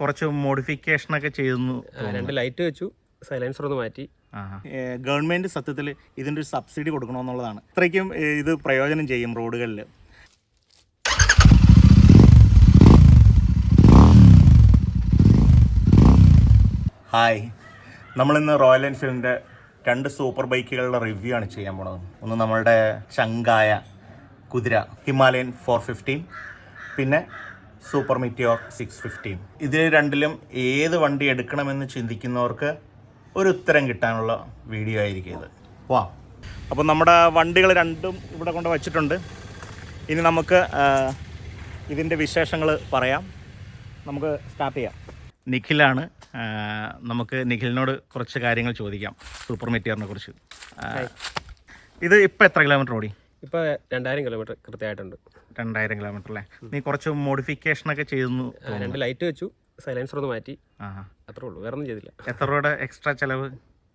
കുറച്ച് മോഡിഫിക്കേഷൻ ഒക്കെ ചെയ്തെന്ന് രണ്ട് ലൈറ്റ് വെച്ചു. സൈലൻസർ ഒന്ന് മാറ്റി. ഗവൺമെന്റ് സത്യത്തിൽ ഇതിന്റെ ഒരു സബ്സിഡി കൊടുക്കണമെന്നുള്ളതാണ്. ഇത്രയ്ക്കും ഇത് പ്രയോജനം ചെയ്യും റോഡുകളിൽ ഹായ് നമ്മളിന്ന് റോയൽ എൻഫീൽഡിന്റെ രണ്ട് സൂപ്പർ ബൈക്കുകളുടെ റിവ്യൂ ആണ് ചെയ്യാൻ പോണത്. ഒന്ന് നമ്മളുടെ ചങ്കായ കുതിര ഹിമാലയൻ ഫോർ ഫിഫ്റ്റീൻ പിന്നെ സൂപ്പർ മിറ്റിയോർ സിക്സ് ഫിഫ്റ്റീൻ. ഇതിൽ രണ്ടിലും ഏത് വണ്ടി എടുക്കണമെന്ന് ചിന്തിക്കുന്നവർക്ക് ഒരു ഉത്തരം കിട്ടാനുള്ള വീഡിയോ ആയിരിക്കും ഇത്. വാ. അപ്പോൾ നമ്മുടെ വണ്ടികൾ രണ്ടും ഇവിടെ കൊണ്ട് വച്ചിട്ടുണ്ട്. ഇനി നമുക്ക് ഇതിന്റെ വിശേഷങ്ങൾ പറയാം. നമുക്ക് സ്റ്റാർട്ട് ചെയ്യാം. നിഖിലാണ് നമുക്ക് നിഖിലിനോട് കുറച്ച് കാര്യങ്ങൾ ചോദിക്കാം. സൂപ്പർ മെറ്റീരിയലിനെ കുറിച്ച്. ഇത് ഇപ്പോൾ എത്ര കിലോമീറ്റർ ഓടി? ഇപ്പോൾ രണ്ടായിരം കിലോമീറ്റർ കൃത്യമായിട്ടുണ്ട്. രണ്ടായിരം കിലോമീറ്റർ അല്ലേ നീ കുറച്ച് മോഡിഫിക്കേഷൻ ഒക്കെ ചെയ്യുന്നു ആ, രണ്ട് ലൈറ്റ് വെച്ചു സൈലൻസർ ഒന്ന് മാറ്റി. അത്രേ ഉള്ളൂ വേറെ ഒന്നും ചെയ്തില്ല. എത്ര രൂപയുടെ എക്സ്ട്രാ ചെലവ്?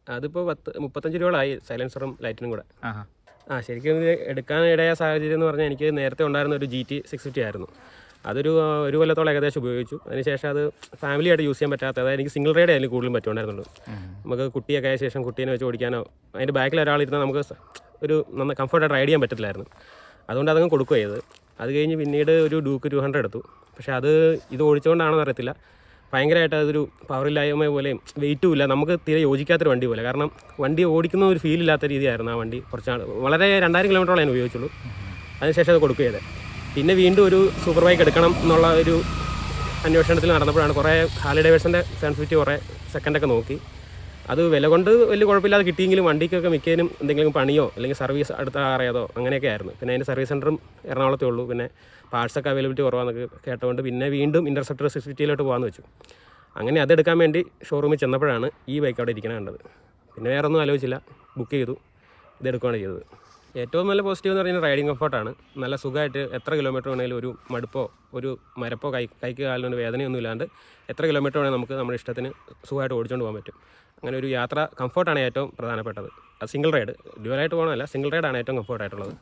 അതിപ്പോ പത്ത് മുപ്പത്തഞ്ച് രൂപകളായി സൈലൻസറും ലൈറ്റിനും കൂടെ. ആഹാ. ആ ശരിക്കും ഇത് എടുക്കാൻ ഇടയ സാഹചര്യം എന്ന് പറഞ്ഞാൽ എനിക്ക് നേരത്തെ ഉണ്ടായിരുന്ന ഒരു ജി ടി സിക്സ് ഫിഫ്റ്റി ആയിരുന്നു. അതൊരു ആ, ഒരു കൊല്ലത്തോളം ഏകദേശം ഉപയോഗിച്ചു. അതിനുശേഷം അത് ഫാമിലിയായിട്ട് യൂസ് ചെയ്യാൻ പറ്റാത്ത അതായത് എനിക്ക് സിംഗിൾ റൈഡ് അതിൽ കൂടുതലും പറ്റുണ്ടായിരുന്നുള്ളൂ നമുക്ക് കുട്ടിയൊക്കെ ആയ ശേഷം കുട്ടീനെ വെച്ച് ഓടിക്കാനോ അതിന്റെ ബാക്കിൽ ഒരാളിരുന്നാൽ നമുക്ക് സ- ഒരു നന്ന കംഫർട്ടായിട്ട് റൈഡ് ചെയ്യാൻ പറ്റത്തില്ലായിരുന്നു. അതുകൊണ്ട് അതങ്ങ് കൊടുക്കുക ചെയ്ത് അത് കഴിഞ്ഞ് പിന്നീട് ഒരു ഡൂക്ക് ടു ഹൺഡ്രഡ് എടുത്തു. പക്ഷേ അത് ഇത് ഓടിച്ചുകൊണ്ടാണെന്ന് അറിയത്തില്ല ഭയങ്കരമായിട്ട് അതൊരു പവറില്ലായ്മ പോലെയും വെയിറ്റും ഇല്ല. നമുക്ക് തീരെ യോജിക്കാത്തൊരു വണ്ടി പോലെ. കാരണം വണ്ടി ഓടിക്കുന്ന ഒരു ഫീൽ ഇല്ലാത്ത രീതിയായിരുന്നു ആ വണ്ടി. കുറച്ചാൾ വളരെ രണ്ടായിരം കിലോമീറ്ററോളം ഞാൻ ഉപയോഗിച്ചുള്ളൂ അതിനുശേഷം അത് കൊടുക്കുക ചെയ്തത്. പിന്നെ വീണ്ടും ഒരു സൂപ്പർ ബൈക്ക് എടുക്കണം എന്നുള്ള ഒരു അന്വേഷണത്തിൽ നടന്നപ്പോഴാണ് കുറേ ഹാലി ഡേവേഴ്സിന്റെ ഫിഫ്റ്റി കുറേ സെക്കൻഡൊക്കെ നോക്കി. അത് വില കൊണ്ട് വലിയ കുഴപ്പമില്ലാതെ കിട്ടിയെങ്കിലും വണ്ടിക്കൊക്കെ മിക്കതിനും എന്തെങ്കിലും പണിയോ അല്ലെങ്കിൽ സർവീസ് അടുത്ത അറിയാതോ അങ്ങനെയൊക്കെ ആയിരുന്നു. പിന്നെ അതിന്റെ സർവീസ് സെന്ററും എറണാകുളത്തേ ഉള്ളൂ. പിന്നെ പാർട്സൊക്കെ അവൈലബിലിറ്റി കുറവാണെന്നൊക്കെ കേട്ടുകൊണ്ട് പിന്നെ വീണ്ടും ഇന്റർസെപ്റ്റർ സിക്സ് ഫിഫ്റ്റിയിലോട്ട് പോകാമെന്ന് വെച്ചു. അങ്ങനെ അതെടുക്കാൻ വേണ്ടി ഷോറൂമിൽ ചെന്നപ്പോഴാണ് ഈ ബൈക്ക് അവിടെ ഇരിക്കണ കണ്ടത്. പിന്നെ വേറെ ഒന്നും ആലോചിച്ചില്ല. ബുക്ക് ചെയ്തു. ഇതെടുക്കുകയാണ് ചെയ്തത്. ഏറ്റവും നല്ല പോസിറ്റീവ് എന്ന് പറയുന്നത് റൈഡിങ് കംഫർട്ടാണ് നല്ല സുഖമായിട്ട് എത്ര കിലോമീറ്റർ വേണമെങ്കിലും ഒരു മടുപ്പോ ഒരു മരപ്പോ കൈ കൈക്ക് കാലിനൊരു വേദനയൊന്നും ഇല്ലാണ്ട് എത്ര കിലോമീറ്റർ വേണമെങ്കിൽ നമുക്ക് നമ്മുടെ ഇഷ്ടത്തിന് സുഖമായിട്ട് ഓടിച്ചുകൊണ്ട് പോകാൻ പറ്റും. അങ്ങനെ ഒരു യാത്ര കംഫർട്ടാണ് ഏറ്റവും പ്രധാനപ്പെട്ടത്. അത് സിംഗിൾ റൈഡ് ഡ്യുവലായിട്ട് പോകണമല്ല സിംഗിൾ റൈഡാണ് ഏറ്റവും കംഫർട്ടായിട്ടുള്ളത്.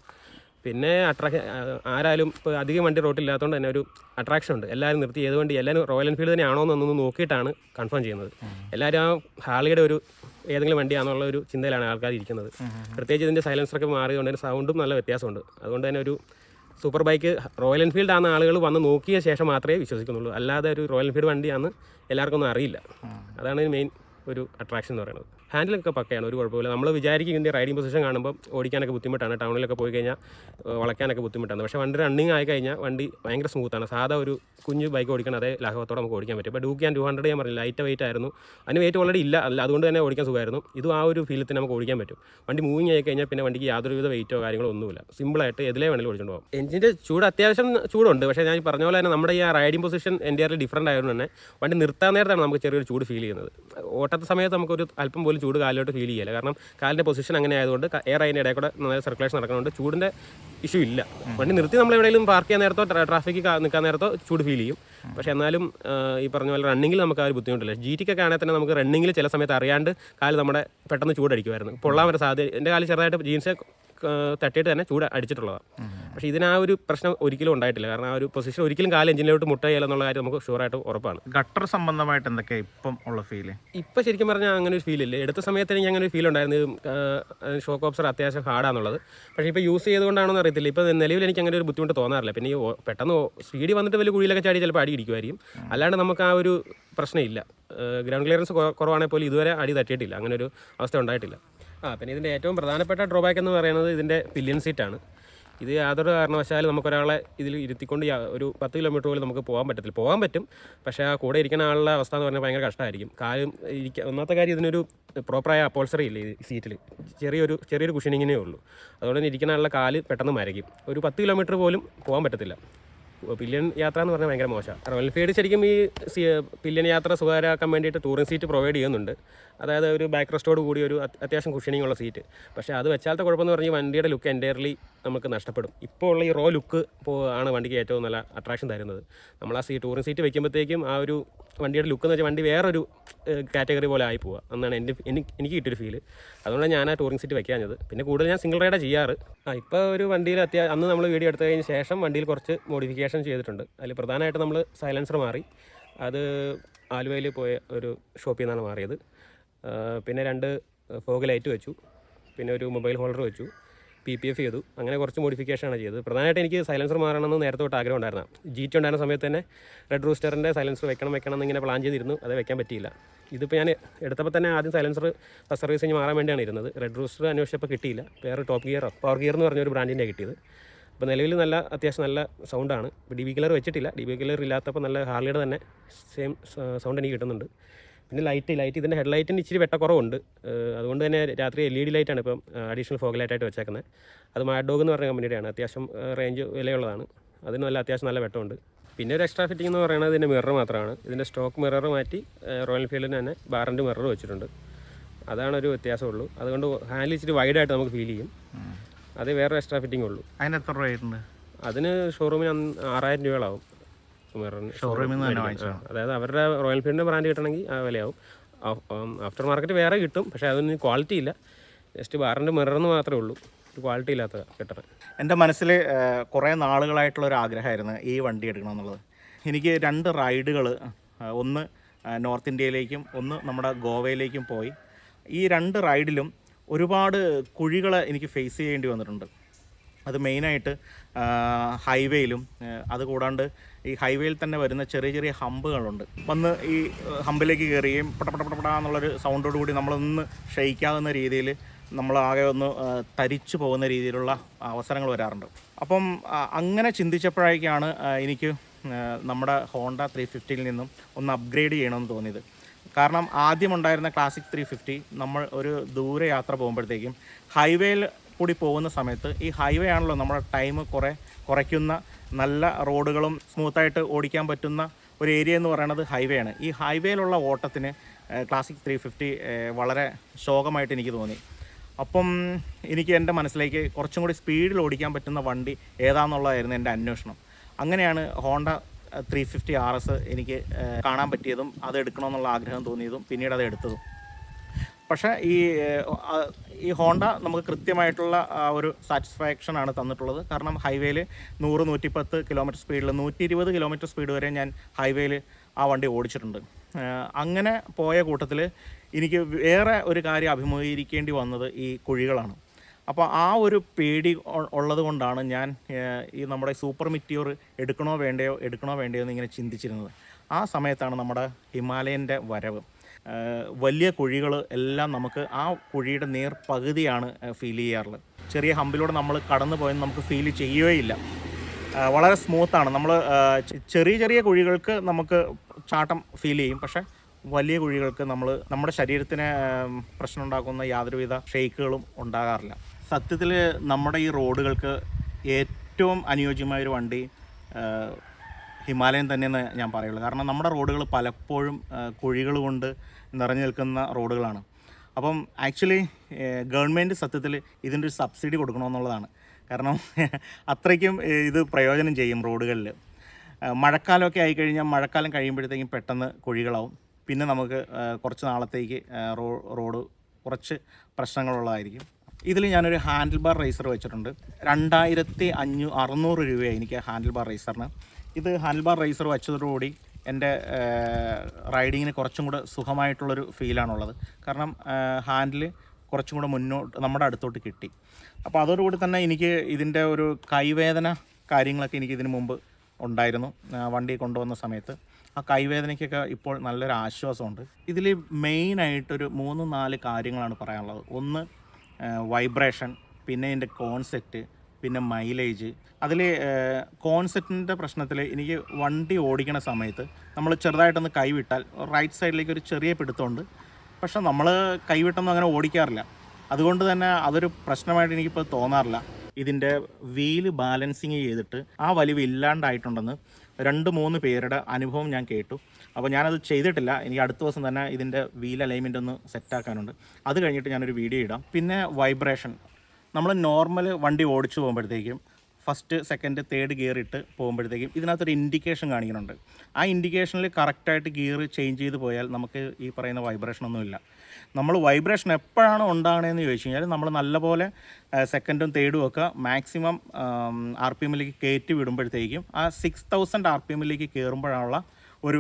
പിന്നെ അട്രാക്ഷൻ ആരായാലും ഇപ്പോൾ അധികം വണ്ടി റോട്ടില്ലാത്തതുകൊണ്ട് തന്നെ ഒരു അട്രാക്ഷൻ ഉണ്ട്. എല്ലാവരും നിർത്തി. ഏത് വണ്ടി? എല്ലാവരും റോയൽ എൻഫീൽഡ് തന്നെയാണോ എന്നൊന്ന് നോക്കിയിട്ടാണ് കൺഫേം ചെയ്യുന്നത്. എല്ലാവരും ആ ഹാളിയുടെ ഒരു ഏതെങ്കിലും വണ്ടിയാണെന്നുള്ള ഒരു ചിന്തയിലാണ് ആൾക്കാർ ഇരിക്കുന്നത്. പ്രത്യേകിച്ച് ഇതിന്റെ സൈലൻസറൊക്കെ മാറിയതുകൊണ്ട് തന്നെ സൗണ്ടും നല്ല വ്യത്യാസമുണ്ട്. അതുകൊണ്ട് തന്നെ ഒരു സൂപ്പർ ബൈക്ക് റോയൽ എൻഫീൽഡ് ആണ് ആളുകൾ വന്ന് നോക്കിയ ശേഷം മാത്രമേ വിശ്വസിക്കുന്നുള്ളൂ. അല്ലാതെ ഒരു റോയൽ എൻഫീൽഡ് വണ്ടിയാണെന്ന് എല്ലാവർക്കൊന്നും അറിയില്ല. അതാണ് മെയിൻ ഒരു അട്രാക്ഷൻ എന്ന് പറയുന്നത്. ഹാൻഡിലൊക്കെ പക്കയാണ് ഒരു കുഴപ്പമില്ല. നമ്മൾ വിചാരിക്കും ഇതിന്റെ റൈഡിംഗ് പൊസിഷൻ കാണുമ്പോൾ ഓടിക്കാനൊക്കെ ബുദ്ധിമുട്ടാണ് ടൗണിലൊക്കെ പോയി കഴിഞ്ഞാൽ വളയ്ക്കാനൊക്കെ ബുദ്ധിമുട്ടാണ്. പക്ഷേ വണ്ടി റണ്ണിങ് ആയി കഴിഞ്ഞാൽ വണ്ടി ഭയങ്കര സ്മൂത്താണ് സാധാ ഒരു കുഞ്ഞ് ബൈക്ക് ഓടിക്കണം അതേ ലാഘവത്തോടെ നമുക്ക് ഓടിക്കാൻ പറ്റും. ഇപ്പോൾ ഡൂക്ക് ഞാൻ ടു ഹൺഡ്രഡ് ഞാൻ പറഞ്ഞില്ല ലൈറ്റ് വെയിറ്റ് ആയിരുന്നു. അതിന് വെയിറ്റ് ഓൾറെഡി ഇല്ല അല്ല അതുകൊണ്ട് തന്നെ ഓടിക്കാൻ സുഖമായിരുന്നു. ഇതും ആ ഒരു ഫീലത്തിന് നമുക്ക് ഓടിക്കാൻ പറ്റും. വണ്ടി മൂവിങ് ആയി കഴിഞ്ഞാൽ പിന്നെ വണ്ടിക്ക് യാതൊരുവിധ വെയിറ്റോ കാര്യങ്ങളോ ഒന്നുമില്ല. സിമ്പിളായിട്ട് എതിലേ വേണമെങ്കിലും ഓടിച്ചുകൊണ്ട് പോകും എഞ്ചിന്റെ ചൂട് അത്യാവശ്യം ചൂടുണ്ട്. പക്ഷേ ഞാൻ പറഞ്ഞ പോലെ തന്നെ നമ്മുടെ ഈ റൈഡിംഗ് പൊസിഷൻ എന്റെ ഡിഫറന്റ് ആയതുകൊണ്ട് തന്നെ വണ്ടി നിർത്താൻ നേരത്താണ് നമുക്ക് ചെറിയൊരു ചൂട് ഫീൽ ചെയ്യുന്നത്. ഓട്ടത്തെ സമയത്ത് നമുക്കൊരു അല്പം പോലും ചൂട് കാലിലോട്ട് ഫീൽ ചെയ്യില്ല. കാരണം കാലിന്റെ പൊസിഷൻ അങ്ങനെ ആയതുകൊണ്ട് എയർ അതിന്റെ ഇടയിൽ കൂടെ നന്നായി സർക്കുലേഷൻ നടക്കുന്നതുകൊണ്ട് ചൂടിന്റെ ഇഷ്യൂ ഇല്ല. വണ്ടി നിർത്തി നമ്മൾ എവിടെയെങ്കിലും പാർക്ക് ചെയ്യാൻ നേരത്തോ ട്രാഫിക്ക് നിൽക്കാൻ നേരത്തോ ചൂട് ഫീൽ ചെയ്യും. പക്ഷേ എന്നാലും ഈ പറഞ്ഞ പോലെ റണ്ണിങ്ങിൽ നമുക്ക് ആ ഒരു ബുദ്ധിമുട്ടില്ല. ജി ടിക്കൊക്കെ ആണെങ്കിൽ തന്നെ നമുക്ക് റണ്ണിങ്ങിൽ ചില സമയത്ത് അറിയാണ്ട് കാൽ നമ്മുടെ പെട്ടെന്ന് ചൂടടിക്കുമായിരുന്നു. പൊള്ളാൻ വരെ സാധ്യത എന്റെ കാൽ ചെറുതായിട്ട് ജീൻസ് തട്ടിയിട്ട് തന്നെ ചൂട് അടിച്ചിട്ടുള്ളതാണ്. പക്ഷേ ഇതിന് ആ ഒരു പ്രശ്നം ഒരിക്കലും ഉണ്ടായിട്ടില്ല. കാരണം ആ ഒരു പൊസിഷൻ ഒരിക്കലും കാല എഞ്ചിനിലോട്ട് മുട്ടയില്ല എന്നുള്ള കാര്യം നമുക്ക് ഷുവറായിട്ട് ഉറപ്പാണ്. ഗട്ടർ സംബന്ധമായിട്ട് എന്തൊക്കെയാണ് ഇപ്പം ഉള്ള ഫീൽ ഇപ്പം ശരിക്കും പറഞ്ഞാൽ അങ്ങനെ ഒരു ഫീലില്ല എടുത്ത സമയത്ത് എനിക്ക് അങ്ങനെ ഒരു ഫീൽ ഉണ്ടായിരുന്നു. ഷോക്ക് ഓപ്സർ അത്യാവശ്യം ഹാർഡാണുള്ളത് പക്ഷേ ഇപ്പോൾ യൂസ് ചെയ്തുകൊണ്ടാണെന്ന് അറിയത്തില്ല. ഇപ്പോൾ നിലവിൽ എനിക്ക് അങ്ങനെ ഒരു ബുദ്ധിമുട്ട് തോന്നാറില്ല. പിന്നെ ഈ പെട്ടെന്ന് സ്പീഡിൽ വന്നിട്ട് വലിയ കുഴിയിലൊക്കെ ചാടി ചിലപ്പോൾ അടി ഇടിക്കുമായിരിക്കും. അല്ലാണ്ട് നമുക്ക് ആ ഒരു പ്രശ്നമില്ല. ഗ്രൗണ്ട് ക്ലിയറൻസ് കുറവാണെങ്കിൽ പോലും ഇതുവരെ അടി തട്ടിയിട്ടില്ല. അങ്ങനെ ഒരു അവസ്ഥ ഉണ്ടായിട്ടില്ല. ആ പിന്നെ ഇതിന്റെ ഏറ്റവും പ്രധാനപ്പെട്ട ഡ്രോബാക്ക് എന്ന് പറയുന്നത് ഇതിന്റെ പില്യൻ സീറ്റാണ് ഇത് യാതൊരു കാരണവശാലും നമുക്കൊരാളെ ഇതിൽ ഇരുത്തിക്കൊണ്ട് ഒരു പത്ത് കിലോമീറ്റർ പോലും നമുക്ക് പോകാൻ പറ്റത്തില്ല. പോകാൻ പറ്റും പക്ഷേ ആ കൂടെ ഇരിക്കുന്ന ആളുടെ അവസ്ഥ എന്ന് പറഞ്ഞാൽ ഭയങ്കര കഷ്ടമായിരിക്കും. കാലും ഇരിക്കുക ഒന്നാമത്തെ കാര്യം ഇതിനൊരു പ്രോപ്പറായ അപ്പോൾസറി ഇല്ല ഈ സീറ്റിൽ ചെറിയൊരു ചെറിയൊരു കുഷനിങ്ങിനേ ഉള്ളൂ. അതുകൊണ്ട് തന്നെ ഇരിക്കുന്ന ആളുടെ കാൽ പെട്ടെന്ന് മരയ്ക്കും. ഒരു പത്ത് കിലോമീറ്റർ പോലും പോകാൻ പറ്റത്തില്ല. പില്യൻ യാത്ര എന്ന് പറഞ്ഞാൽ ഭയങ്കര മോശമാണ്. റോയൽ എൻഫീൽഡ് ശരിക്കും ഈ പില്യൻ യാത്ര സുഖകരമാക്കാൻ വേണ്ടിയിട്ട് ടൂറിംഗ് സീറ്റ് പ്രൊവൈഡ് ചെയ്യുന്നുണ്ട്. അതായത് ഒരു ബാക്ക് റെസ്റ്റോട് കൂടി ഒരു അത്- അത്യാവശ്യം കുഷനിങ് ഉള്ള സീറ്റ് പക്ഷേ അത് വെച്ചാലത്തെ കുഴപ്പമെന്ന് പറഞ്ഞാൽ വണ്ടിയുടെ ലുക്ക് എന്റയർലി നമുക്ക് നഷ്ടപ്പെടും. ഇപ്പോൾ ഉള്ള ഈ റോ ലുക്ക് ആണ് വണ്ടിക്ക് ഏറ്റവും നല്ല അട്രാക്ഷൻ തരുന്നത്. നമ്മൾ ആ സീ ടൂറിംഗ് സീറ്റ് വെക്കുമ്പോഴത്തേക്കും ആ ഒരു വണ്ടിയുടെ ലുക്ക് എന്ന് വെച്ചാൽ വണ്ടി വേറൊരു കാറ്റഗറി പോലെ ആയി പോവുക എന്നാണ് എന്റെ എനിക്ക് എനിക്ക് കിട്ടിയൊരു ഫീൽ അതുകൊണ്ടാണ് ഞാൻ ആ ടൂറിംഗ് സീറ്റ് വെക്കാഞ്ഞത്. പിന്നെ കൂടുതൽ ഞാൻ സിംഗിൾ റൈഡാണ് ചെയ്യാറ്. ആ ഇപ്പോൾ ഒരു വണ്ടിയിൽ അത്യാ അന്ന് നമ്മൾ വീഡിയോ എടുത്തു കഴിഞ്ഞ ശേഷം വണ്ടിയിൽ കുറച്ച് മോഡിഫിക്കേഷൻ ചെയ്തിട്ടുണ്ട്. അതിൽ പ്രധാനമായിട്ട് നമ്മൾ സൈലൻസർ മാറി. അത് ആലുവയിൽ പോയ ഒരു ഷോപ്പിൽ നിന്നാണ് മാറിയത്. പിന്നെ രണ്ട് ഫോഗ് ലൈറ്റ് വെച്ചു. പിന്നെ ഒരു മൊബൈൽ ഹോൾഡർ വെച്ചു. പി പി എഫ് ചെയ്തു. അങ്ങനെ കുറച്ച് മോഡിഫിക്കേഷനാണ് ചെയ്തത്. പ്രധാനമായിട്ട് എനിക്ക് സൈലൻസർ മാറണമെന്ന് നേരത്തെ തൊട്ട് ആഗ്രഹം ഉണ്ടായിരുന്നു ജി ടി ഉണ്ടായിരുന്ന സമയത്ത് തന്നെ റെഡ് റൂസ്റ്ററിന്റെ സൈലൻസർ വെക്കണം വെക്കണം എന്ന് ഇങ്ങനെ പ്ലാൻ ചെയ്തിരുന്നു. അത് വെക്കാൻ പറ്റിയില്ല. ഇതിപ്പോൾ ഞാൻ എടുത്തപ്പോൾ തന്നെ ആദ്യം സൈലൻസർ ഫസ്റ്റ് സർവീസ് കഴിഞ്ഞ് മാറാൻ വേണ്ടിയാണ് ഇരുന്നത്. റെഡ് റൂസ്റ്റർ അന്വേഷിച്ചപ്പോൾ കിട്ടിയില്ല. വേറെ ടോപ്പ് ഗിയർ പവർ ഗിയർ എന്ന് പറഞ്ഞ ഒരു ബ്രാൻഡിന്റെ കിട്ടിയത്. അപ്പോൾ നിലവിൽ നല്ല അത്യാവശ്യം നല്ല സൗണ്ടാണ്. ഇപ്പോൾ ഡി ബി കിലർ വെച്ചിട്ടില്ല. ഡി ബി കിലർ ഇല്ലാത്തപ്പോൾ നല്ല ഹാർലിയുടെ തന്നെ സെയിം സൗണ്ട് എനിക്ക് കിട്ടുന്നുണ്ട്. പിന്നെ ലൈറ്റ് ലൈറ്റ് ഇതിന്റെ ഹെഡ് ലൈറ്റിന് ഇച്ചിരി വെട്ടക്കുറവുണ്ട്. അതുകൊണ്ട് തന്നെ രാത്രി എൽ ഇ ഡി ലൈറ്റാണ് ഇപ്പം അഡീഷണൽ ഫോഗ് ലൈറ്റായിട്ട് വെച്ചേക്കുന്നത്. അത് മാഡോഗ് ഡോഗ് എന്ന് പറഞ്ഞ കമ്പനിയുടെയാണ്. അത്യാവശ്യം റേഞ്ച് വിലയുള്ളതാണ്. അതിന് നല്ല അത്യാവശ്യം നല്ല വെട്ടമുണ്ട്. പിന്നെ ഒരു എക്സ്ട്രാ ഫിറ്റിംഗ് എന്ന് പറയുന്നത് ഇതിന്റെ മിറർ മാത്രമാണ്. ഇതിന്റെ സ്റ്റോക്ക് മിറർ മാറ്റി റോയൽ എൻഫീൽഡിന് തന്നെ ബാറിന്റെ മിറർ വെച്ചിട്ടുണ്ട്. അതാണ് ഒരു വ്യത്യാസമുള്ളൂ. അതുകൊണ്ട് ഹാൻഡിൽ ഇച്ചിരി വൈഡായിട്ട് നമുക്ക് ഫീൽ ചെയ്യും. അത് വേറെ എക്സ്ട്രാ ഫിറ്റിംഗ് ഉള്ളൂ. അതിന് എത്ര രൂപ ആയിട്ടുണ്ട്? അതിന് ഷോറൂമിന് ആറായിരം രൂപകളാവും. ഷോറൂമിൽ അതായത് അവരുടെ റോയൽ ഫീൽഡിന്റെ ബ്രാൻഡ് കിട്ടണമെങ്കിൽ ആ വിലയാവും. ആഫ്റ്റർ മാർക്കറ്റ് വേറെ കിട്ടും പക്ഷേ അതൊന്നും ക്വാളിറ്റി ഇല്ല. ജസ്റ്റ് ബാറിന്റെ മിറർന്ന് മാത്രമേ ഉള്ളൂ. ക്വാളിറ്റി ഇല്ലാത്ത കിട്ടണം എന്റെ മനസ്സിൽ കുറേ നാളുകളായിട്ടുള്ള ഒരു ആഗ്രഹമായിരുന്നു ഈ വണ്ടി എടുക്കണം എന്നുള്ളത് എനിക്ക് രണ്ട് റൈഡുകൾ ഒന്ന് നോർത്ത് ഇന്ത്യയിലേക്കും ഒന്ന് നമ്മുടെ ഗോവയിലേക്കും പോയി. ഈ രണ്ട് റൈഡിലും ഒരുപാട് കുഴികൾ എനിക്ക് ഫേസ് ചെയ്യേണ്ടി വന്നിട്ടുണ്ട്. അത് മെയിനായിട്ട് ഹൈവേയിലും അതുകൂടാണ്ട് ഈ ഹൈവേയിൽ തന്നെ വരുന്ന ചെറിയ ചെറിയ ഹമ്പുകളുണ്ട് വന്ന് ഈ ഹമ്പിലേക്ക് കയറുകയും പട പട പട പട എന്നുള്ളൊരു സൗണ്ടോട് കൂടി നമ്മളൊന്ന് ക്ഷയിക്കാവുന്ന രീതിയിൽ നമ്മൾ ആകെ ഒന്ന് തരിച്ചു പോകുന്ന രീതിയിലുള്ള അവസരങ്ങൾ വരാറുണ്ട്. അപ്പം അങ്ങനെ ചിന്തിച്ചപ്പോഴേക്കാണ് എനിക്ക് നമ്മുടെ ഹോണ്ട ത്രീ ഫിഫ്റ്റിയിൽ നിന്നും ഒന്ന് അപ്ഗ്രേഡ് ചെയ്യണമെന്ന് തോന്നിയത്. കാരണം ആദ്യം ഉണ്ടായിരുന്ന ക്ലാസിക് ത്രീ ഫിഫ്റ്റി നമ്മൾ ഒരു ദൂരെ യാത്ര പോകുമ്പോഴത്തേക്കും ഹൈവേയിൽ കൂടി പോകുന്ന സമയത്ത് ഈ ഹൈവേ ആണല്ലോ നമ്മുടെ ടൈം കുറേ കുറയ്ക്കുന്ന നല്ല റോഡുകളും സ്മൂത്തായിട്ട് ഓടിക്കാൻ പറ്റുന്ന ഒരു ഏരിയ എന്ന് പറയുന്നത് ഹൈവേ ആണ്. ഈ ഹൈവേയിലുള്ള ഓട്ടത്തിന് ക്ലാസിക് ത്രീ ഫിഫ്റ്റി വളരെ ശോകമായിട്ട് എനിക്ക് തോന്നി. അപ്പം എനിക്ക് എന്റെ മനസ്സിലേക്ക് കുറച്ചും കൂടി സ്പീഡിൽ ഓടിക്കാൻ പറ്റുന്ന വണ്ടി ഏതാണെന്നുള്ളതായിരുന്നു എന്റെ അന്വേഷണം. അങ്ങനെയാണ് Honda three fifty R S എനിക്ക് കാണാൻ പറ്റിയതും അത് എടുക്കണമെന്നുള്ള ആഗ്രഹം തോന്നിയതും പിന്നീട് അത് എടുത്തതും. പക്ഷേ ഈ ഈ ഹോണ്ട നമുക്ക് കൃത്യമായിട്ടുള്ള ഒരു സാറ്റിസ്ഫാക്ഷൻ ആണ് തന്നിട്ടുള്ളത്. കാരണം ഹൈവേയിൽ നൂറ് നൂറ്റിപ്പത്ത് കിലോമീറ്റർ സ്പീഡിൽ നൂറ്റി ഇരുപത് കിലോമീറ്റർ സ്പീഡ് വരെ ഞാൻ ഹൈവേയിൽ ആ വണ്ടി ഓടിച്ചിട്ടുണ്ട്. അങ്ങനെ പോയ കൂട്ടത്തിൽ എനിക്ക് വേറെ ഒരു കാര്യം അഭിമുഖീകരിക്കേണ്ടി വന്നത് ഈ കുഴികളാണ്. അപ്പോൾ ആ ഒരു പേടി ഉള്ളത് കൊണ്ടാണ് ഞാൻ ഈ നമ്മുടെ സൂപ്പർ മിറ്റിയോർ എടുക്കണോ വേണ്ടയോ എടുക്കണോ വേണ്ടയോ എന്ന് ഇങ്ങനെ ചിന്തിച്ചിരുന്നത്. ആ സമയത്താണ് നമ്മുടെ ഹിമാലയന്റെ വരവ്. വലിയ കുഴികൾ എല്ലാം നമുക്ക് ആ കുഴിയുടെ നേർ പകുതിയാണ് ഫീൽ ചെയ്യാറുള്ളത്. ചെറിയ ഹമ്പിലൂടെ നമ്മൾ കടന്നു പോയെന്ന് നമുക്ക് ഫീൽ ചെയ്യുകയില്ല. വളരെ സ്മൂത്താണ് നമ്മൾ ചെറിയ ചെറിയ കുഴികൾക്ക് നമുക്ക് ചാട്ടം ഫീൽ ചെയ്യും. പക്ഷേ വലിയ കുഴികൾക്ക് നമ്മൾ നമ്മുടെ ശരീരത്തിന് പ്രശ്നമുണ്ടാക്കുന്ന യാതൊരുവിധ ഷെയ്ക്കുകളും ഉണ്ടാകാറില്ല. സത്യത്തിൽ നമ്മുടെ ഈ റോഡുകൾക്ക് ഏറ്റവും അനുയോജ്യമായ ഒരു വണ്ടി ഹിമാലയൻ തന്നെയെന്ന് ഞാൻ പറയുള്ളൂ. കാരണം നമ്മുടെ റോഡുകൾ പലപ്പോഴും കുഴികൾ കൊണ്ട് നിറഞ്ഞു നിൽക്കുന്ന റോഡുകളാണ്. അപ്പം ആക്ച്വലി ഗവൺമെന്റ് സത്യത്തിൽ ഇതിന്റെ ഒരു സബ്സിഡി കൊടുക്കണമെന്നുള്ളതാണ്. കാരണം അത്രയ്ക്കും ഇത് പ്രയോജനം ചെയ്യും റോഡുകളിൽ. മഴക്കാലമൊക്കെ ആയിക്കഴിഞ്ഞാൽ മഴക്കാലം കഴിയുമ്പോഴത്തേക്കും പെട്ടെന്ന് കുഴികളാവും. പിന്നെ നമുക്ക് കുറച്ച് നാളത്തേക്ക് റോഡ് കുറച്ച് പ്രശ്നങ്ങളുള്ളതായിരിക്കും. ഇതിൽ ഞാനൊരു ഹാൻഡിൽ ബാർ റൈസർ വെച്ചിട്ടുണ്ട്. രണ്ടായിരത്തി അഞ്ഞൂ അറുന്നൂറ് രൂപയാണ് എനിക്ക് ഹാൻഡിൽ ബാർ റൈസറിന്. ഇത് ഹാൻഡിൽ ബാർ റൈസർ വെച്ചതോടുകൂടി എന്റെ റൈഡിങ്ങിന് കുറച്ചും കൂടെ സുഖമായിട്ടുള്ളൊരു ഫീലാണുള്ളത്. കാരണം ഹാൻഡിൽ കുറച്ചും കൂടെ മുന്നോട്ട് നമ്മുടെ അടുത്തോട്ട് കിട്ടി. അപ്പോൾ അതോടുകൂടി തന്നെ എനിക്ക് ഇതിന്റെ ഒരു കൈവേദന കാര്യങ്ങളൊക്കെ എനിക്ക് ഇതിനു മുമ്പ് ഉണ്ടായിരുന്നു. വണ്ടി കൊണ്ടുവന്ന സമയത്ത്. ആ കൈവേദനയ്ക്കൊക്കെ ഇപ്പോൾ നല്ലൊരു ആശ്വാസമുണ്ട്. ഇതിൽ മെയിനായിട്ടൊരു മൂന്ന് നാല് കാര്യങ്ങളാണ് പറയാനുള്ളത്. ഒന്ന് വൈബ്രേഷൻ പിന്നെ ഇതിന്റെ കോൺസെപ്റ്റ് പിന്നെ മൈലേജ് അതിൽ കോൺസെപ്റ്റിന്റെ പ്രശ്നത്തിൽ എനിക്ക് വണ്ടി ഓടിക്കണ സമയത്ത് നമ്മൾ ചെറുതായിട്ടൊന്ന് കൈവിട്ടാൽ റൈറ്റ് സൈഡിലേക്ക് ഒരു ചെറിയ പിടുത്തമുണ്ട്. പക്ഷെ നമ്മൾ കൈവിട്ടൊന്നും അങ്ങനെ ഓടിക്കാറില്ല. അതുകൊണ്ട് തന്നെ അതൊരു പ്രശ്നമായിട്ട് എനിക്കിപ്പോൾ തോന്നാറില്ല. ഇതിന്റെ വീൽ ബാലൻസിങ് ചെയ്തിട്ട് ആ വലിവ് ഇല്ലാണ്ടായിട്ടുണ്ടെന്ന് രണ്ട് മൂന്ന് പേരുടെ അനുഭവം ഞാൻ കേട്ടു. അപ്പോൾ ഞാനത് ചെയ്തിട്ടില്ല. എനിക്ക് അടുത്ത ദിവസം തന്നെ ഇതിന്റെ വീൽ അലൈൻമെന്റ് ഒന്ന് സെറ്റാക്കാനുണ്ട് അത് കഴിഞ്ഞിട്ട് ഞാനൊരു വീഡിയോ ഇടാം. പിന്നെ വൈബ്രേഷൻ നമ്മൾ നോർമൽ വണ്ടി ഓടിച്ചു പോകുമ്പോഴത്തേക്കും ഫസ്റ്റ് സെക്കൻഡ് തേർഡ് ഗിയർ ഇട്ട് പോകുമ്പോഴത്തേക്കും ഇതിനകത്തൊരു ഇൻഡിക്കേഷൻ കാണിക്കുന്നുണ്ട്. ആ ഇൻഡിക്കേഷനിൽ കറക്റ്റായിട്ട് ഗിയർ ചേഞ്ച് ചെയ്ത് പോയാൽ നമുക്ക് ഈ പറയുന്ന വൈബ്രേഷൻ ഒന്നുമില്ല നമ്മൾ വൈബ്രേഷൻ എപ്പോഴാണ് ഉണ്ടാകണതെന്ന് ചോദിച്ചു കഴിഞ്ഞാൽ നമ്മൾ നല്ലപോലെ സെക്കൻഡും തേർഡും ഒക്കെ മാക്സിമം ആർ പി എമ്മിലേക്ക് കയറ്റി വിടുമ്പോഴത്തേക്കും ആ സിക്സ് തൗസൻഡ് ആർ പി എമ്മിലേക്ക് കയറുമ്പോഴാണുള്ള ഒരു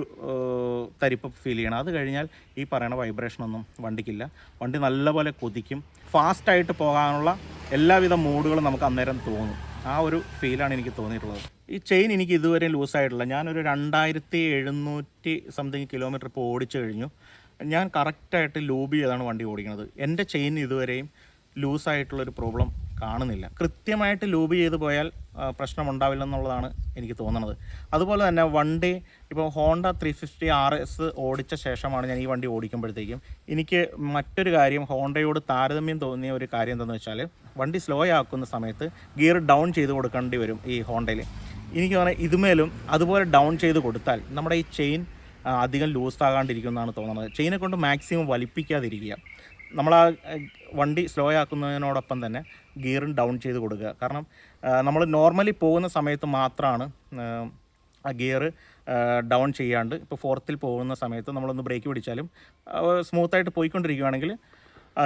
തരിപ്പ് ഫീൽ ചെയ്യണം. അത് കഴിഞ്ഞാൽ ഈ പറയുന്ന വൈബ്രേഷനൊന്നും വണ്ടിക്കില്ല. വണ്ടി നല്ലപോലെ കൊതിക്കും. ഫാസ്റ്റായിട്ട് പോകാനുള്ള എല്ലാവിധ മൂഡുകളും നമുക്ക് അന്നേരം തോന്നും. ആ ഒരു ഫീലാണ് എനിക്ക് തോന്നിയിട്ടുള്ളത്. ഈ ചെയിൻ എനിക്ക് ഇതുവരെ ലൂസായിട്ടില്ല ഞാനൊരു രണ്ടായിരത്തി എഴുന്നൂറ്റി സംതിങ് കിലോമീറ്റർ ഇപ്പോൾ ഓടിച്ചു കഴിഞ്ഞു. ഞാൻ കറക്റ്റായിട്ട് ലൂബ് ചെയ്താണ് വണ്ടി ഓടിക്കുന്നത്. എന്റെ ചെയിൻ ഇതുവരെയും ലൂസായിട്ടുള്ളൊരു പ്രോബ്ലം കാണുന്നില്ല. കൃത്യമായിട്ട് ലൂബ് ചെയ്ത് പോയാൽ ആ, പ്രശ്നം ഉണ്ടാവില്ലെന്നുള്ളതാണ് എനിക്ക് തോന്നുന്നത്. അതുപോലെ തന്നെ വണ്ടി ഇപ്പോൾ Honda three fifty R S ഓടിച്ച ശേഷമാണ് ഞാൻ ഈ വണ്ടി ഓടിക്കുമ്പോഴത്തേക്കും എനിക്ക് മറ്റൊരു കാര്യം ഹോണ്ടയോട് താരതമ്യം തോന്നിയ ഒരു കാര്യം എന്താണെന്ന് വെച്ചാൽ വണ്ടി സ്ലോ ആക്കുന്ന സമയത്ത് ഗിയർ ഡൗൺ ചെയ്ത് കൊടുക്കേണ്ടി വരും ഈ ഹോണ്ടയിൽ. എനിക്ക് പറഞ്ഞാൽ ഇതുമേലും അതുപോലെ ഡൗൺ ചെയ്ത് കൊടുത്താൽ നമ്മുടെ ഈ ചെയിൻ അധികം ലൂസ് ആകാണ്ടിരിക്കുമെന്നാണ് തോന്നുന്നത്. ചെയിനെ കൊണ്ട് മാക്സിമം വലിപ്പിക്കാതിരിക്കുക. നമ്മൾ ആ വണ്ടി സ്ലോ ആക്കുന്നതിനോടൊപ്പം തന്നെ ഗിയറും ഡൗൺ ചെയ്ത് കൊടുക്കുക. കാരണം നമ്മൾ നോർമലി പോകുന്ന സമയത്ത് മാത്രമാണ് ആ ഗിയർ ഡൗൺ ചെയ്യാണ്ട് ഇപ്പോൾ ഫോർത്തിൽ പോകുന്ന സമയത്ത് നമ്മളൊന്ന് ബ്രേക്ക് പിടിച്ചാലും സ്മൂത്തായിട്ട് പോയിക്കൊണ്ടിരിക്കുകയാണെങ്കിൽ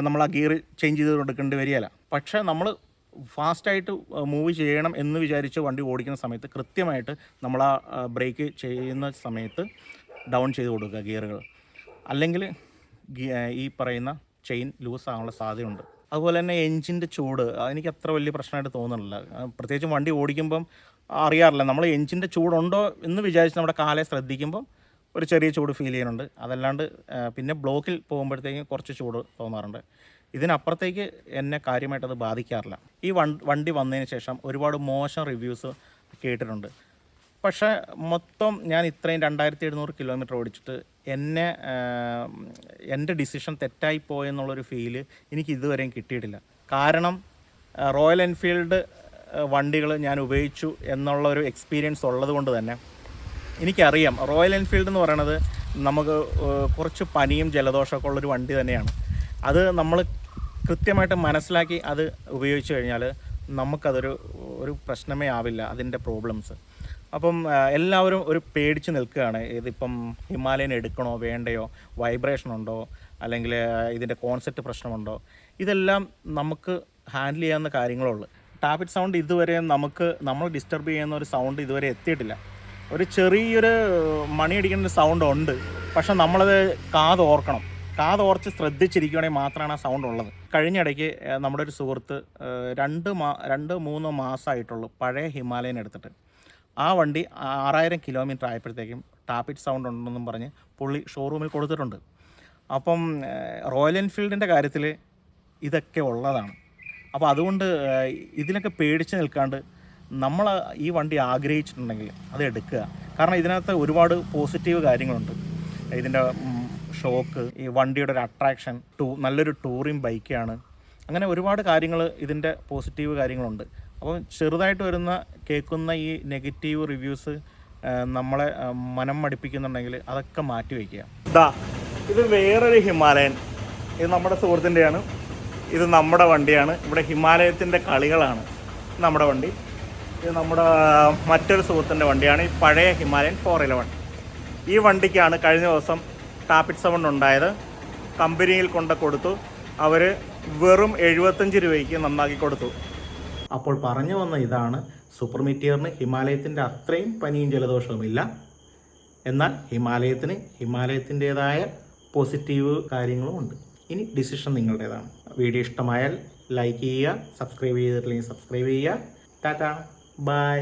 നമ്മൾ ആ ഗിയർ ചേഞ്ച് ചെയ്ത് കൊടുക്കേണ്ടി വരികയില്ല. പക്ഷേ നമ്മൾ ഫാസ്റ്റായിട്ട് മൂവ് ചെയ്യണം എന്ന് വിചാരിച്ച് വണ്ടി ഓടിക്കുന്ന സമയത്ത് കൃത്യമായിട്ട് നമ്മൾ ആ ബ്രേക്ക് ചെയ്യുന്ന സമയത്ത് ഡൗൺ ചെയ്ത് കൊടുക്കുക ഗിയറുകൾ. അല്ലെങ്കിൽ ഈ പറയുന്ന ചെയിൻ ലൂസ് ആകാനുള്ള സാധ്യതയുണ്ട്. അതുപോലെ തന്നെ എൻജിന്റെ ചൂട് എനിക്ക് അത്ര വലിയ പ്രശ്നമായിട്ട് തോന്നുന്നില്ല. പ്രത്യേകിച്ചും വണ്ടി ഓടിക്കുമ്പം അറിയാറില്ല. നമ്മൾ എൻജിന്റെ ചൂടുണ്ടോ എന്ന് വിചാരിച്ച് നമ്മുടെ കാലെ ശ്രദ്ധിക്കുമ്പം ഒരു ചെറിയ ചൂട് ഫീൽ ചെയ്യുന്നുണ്ട്. അതല്ലാണ്ട് പിന്നെ ബ്ലോക്കിൽ പോകുമ്പോഴത്തേക്കും കുറച്ച് ചൂട് തോന്നാറുണ്ട്. ഇതിനപ്പുറത്തേക്ക് എന്നെ കാര്യമായിട്ട് അത് ബാധിക്കാറില്ല. ഈ വണ്ടി വന്നതിന് ശേഷം ഒരുപാട് മോശം റിവ്യൂസ് കേട്ടിട്ടുണ്ട്. പക്ഷേ മൊത്തം ഞാൻ ഇത്രയും രണ്ടായിരത്തി എഴുന്നൂറ് കിലോമീറ്റർ ഓടിച്ചിട്ട് എന്നെ എന്റെ ഡിസിഷൻ തെറ്റായി പോയെന്നുള്ളൊരു ഫീൽ എനിക്ക് ഇതുവരെയും കിട്ടിയിട്ടില്ല. കാരണം റോയൽ എൻഫീൽഡ് വണ്ടികൾ ഞാൻ ഉപയോഗിച്ചു എന്നുള്ള ഒരു എക്സ്പീരിയൻസ് ഉള്ളത് കൊണ്ട് തന്നെ എനിക്കറിയാം. റോയൽ എൻഫീൽഡ് എന്ന് പറയണത് നമുക്ക് കുറച്ച് പനിയും ജലദോഷമൊക്കെ ഉള്ളൊരു വണ്ടി തന്നെയാണ്. അത് നമ്മൾ കൃത്യമായിട്ട് മനസ്സിലാക്കി അത് ഉപയോഗിച്ച് കഴിഞ്ഞാൽ നമുക്കതൊരു ഒരു പ്രശ്നമേ ആവില്ല അതിന്റെ പ്രോബ്ലംസ്. അപ്പം എല്ലാവരും ഒരു പേടിച്ച് നിൽക്കുകയാണ്. ഇതിപ്പം ഹിമാലയൻ എടുക്കണോ വേണ്ടയോ വൈബ്രേഷൻ ഉണ്ടോ അല്ലെങ്കിൽ ഇതിന്റെ കോൺസെപ്റ്റ് പ്രശ്നമുണ്ടോ? ഇതെല്ലാം നമുക്ക് ഹാൻഡിൽ ചെയ്യാവുന്ന കാര്യങ്ങളുള്ളൂ. ടാപ്പിറ്റ് സൗണ്ട് ഇതുവരെ നമുക്ക് നമ്മൾ ഡിസ്റ്റർബ് ചെയ്യുന്ന ഒരു സൗണ്ട് ഇതുവരെ എത്തിയിട്ടില്ല. ഒരു ചെറിയൊരു മണിയടിക്കുന്ന സൗണ്ട് ഉണ്ട്. പക്ഷെ നമ്മളത് കാത് ഓർക്കണം. കാത് ഓർച്ച് ശ്രദ്ധിച്ചിരിക്കുകയാണെങ്കിൽ മാത്രമാണ് ആ സൗണ്ട് ഉള്ളത്. കഴിഞ്ഞ ഇടയ്ക്ക് നമ്മുടെ ഒരു സുഹൃത്ത് രണ്ട് മാ രണ്ട് മൂന്ന് മാസമായിട്ടുള്ളൂ പഴയ ഹിമാലയൻ എടുത്തിട്ട്. ആ വണ്ടി ആറായിരം കിലോമീറ്റർ ആയപ്പോഴത്തേക്കും ടാപ്പിറ്റ് സൗണ്ട് ഉണ്ടെന്നും പറഞ്ഞ് പുള്ളി ഷോറൂമിൽ കൊടുത്തിട്ടുണ്ട്. അപ്പം റോയൽ എൻഫീൽഡിന്റെ കാര്യത്തിൽ ഇതൊക്കെ ഉള്ളതാണ്. അപ്പോൾ അതുകൊണ്ട് ഇതിനൊക്കെ പേടിച്ച് നിൽക്കാണ്ട് നമ്മൾ ഈ വണ്ടി ആഗ്രഹിച്ചിട്ടുണ്ടെങ്കിൽ അത് എടുക്കുക. കാരണം ഇതിനകത്ത് ഒരുപാട് പോസിറ്റീവ് കാര്യങ്ങളുണ്ട്. ഇതിന്റെ ഷോക്ക് ഈ വണ്ടിയുടെ ഒരു അട്രാക്ഷൻ ടൂ നല്ലൊരു ടൂറിങ് ബൈക്കാണ് അങ്ങനെ ഒരുപാട് കാര്യങ്ങൾ ഇതിന്റെ പോസിറ്റീവ് കാര്യങ്ങളുണ്ട്. അപ്പം ചെറുതായിട്ട് വരുന്ന കേൾക്കുന്ന ഈ നെഗറ്റീവ് റിവ്യൂസ് നമ്മളെ മനം മടിപ്പിക്കുന്നുണ്ടെങ്കിൽ അതൊക്കെ മാറ്റി വയ്ക്കുക. ഇതാ ഇത് വേറൊരു ഹിമാലയൻ. ഇത് നമ്മുടെ സുഹൃത്തിന്റെയാണ്. ഇത് നമ്മുടെ വണ്ടിയാണ്. ഇവിടെ ഹിമാലയത്തിന്റെ കളികളാണ് നമ്മുടെ വണ്ടി. ഇത് നമ്മുടെ മറ്റൊരു സുഹൃത്തിന്റെ വണ്ടിയാണ്. ഈ പഴയ ഹിമാലയൻ ഫോർ ഇലവൺ ഈ വണ്ടിക്കാണ് കഴിഞ്ഞ ദിവസം ടാപ്പിറ്റ് സെവൻ ഉണ്ടായത്. കമ്പനിയിൽ കൊണ്ട് കൊടുത്തു അവർ വെറും എഴുപത്തഞ്ച് രൂപയ്ക്ക് നന്നാക്കി കൊടുത്തു. അപ്പോൾ പറഞ്ഞു വന്ന ഇതാണ് സൂപ്പർ മീറ്റിയറിന് ഹിമാലയത്തിന്റെ അത്രയും പനിയും ജലദോഷവുമില്ല. എന്നാൽ ഹിമാലയത്തിന് ഹിമാലയത്തിന്റെതായ പോസിറ്റീവ് കാര്യങ്ങളും ഉണ്ട്. ഇനി ഡിസിഷൻ നിങ്ങളുടേതാണ്. വീഡിയോ ഇഷ്ടമായാൽ ലൈക്ക് ചെയ്യുക സബ്സ്ക്രൈബ് ചെയ്തിട്ടില്ലെങ്കിൽ സബ്സ്ക്രൈബ് ചെയ്യുക. Tata bye